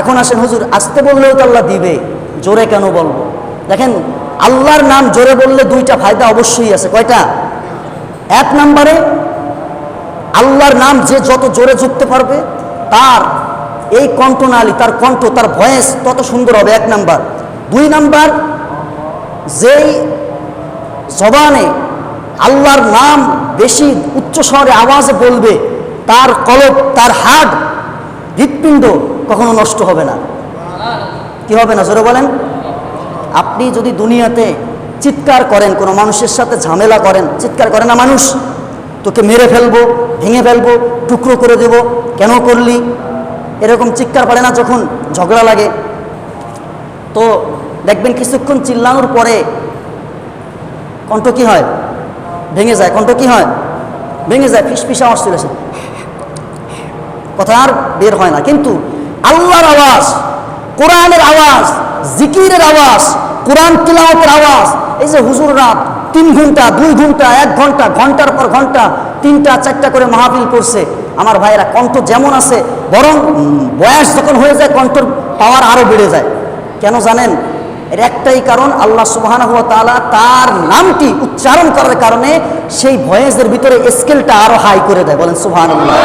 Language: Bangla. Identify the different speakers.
Speaker 1: এখন আসেন, হুজুর, আসতে বললেও তো আল্লাহ দিবে। জোরে কেন বলব? দেখেন, আল্লাহর নাম জোরে বললে দুইটা ফায়দা অবশ্যই আছে। কয়টা? এক নম্বরে, আল্লাহর নাম যে যত জোরে যুক্ত পারবে, তার এই কণ্ঠনালী, তার কণ্ঠ, তার ভয়েস তত সুন্দর হবে, এক নাম্বার। দুই নাম্বার, যেই জবানে আল্লাহর নাম বেশি উচ্চ স্বরে আওয়াজে বলবে, তার কলব, তার হাড় হৃৎপিণ্ড কখনো নষ্ট হবে না। কি হবে না? জোরে বলেন। আপনি যদি দুনিয়াতে চিৎকার করেন, কোনো মানুষের সাথে ঝামেলা করেন, চিৎকার করে, না মানুষ, তোকে মেরে ফেলব, ভেঙে ফেলব, টুকরো করে দেব, কেন করলি? এরকম চিৎকার পারে না যখন ঝগড়া লাগে। তো দেখবেন কিছুক্ষণ চিল্লানোর পরে কণ্ঠ কি হয়? ভেঙে যায়। কণ্ঠ কি হয়? ভেঙে যায়। ফিস ফিস আওয়াজ চলে আসে। কথা আর বের হয় না। কিন্তু আল্লাহর আওয়াজ, কোরআনের আওয়াজ, জিকিরের আওয়াজ, কোরআন তিলাওয়াতের আওয়াজ। এই যে হুজুর রাত, তিন ঘণ্টা, দুই ঘণ্টা, এক ঘণ্টা, ঘণ্টার পর ঘণ্টা, তিনটা, চারটা করে মাহফিল করছে। আমার ভাইয়েরা, কণ্ঠ যেমন আছে, বরং বয়স যখন হয়ে যায়, কণ্ঠর পাওয়ার আরও বেড়ে যায়। কেন জানেন? এর একটাই কারণ, আল্লাহ সুবাহান হুয়া তাআলা তার নামটি উচ্চারণ করার কারণে সেই ভয়েসের ভিতরে স্কেলটা আরও হাই করে দেয়। বলেন সুবহানাল্লাহ।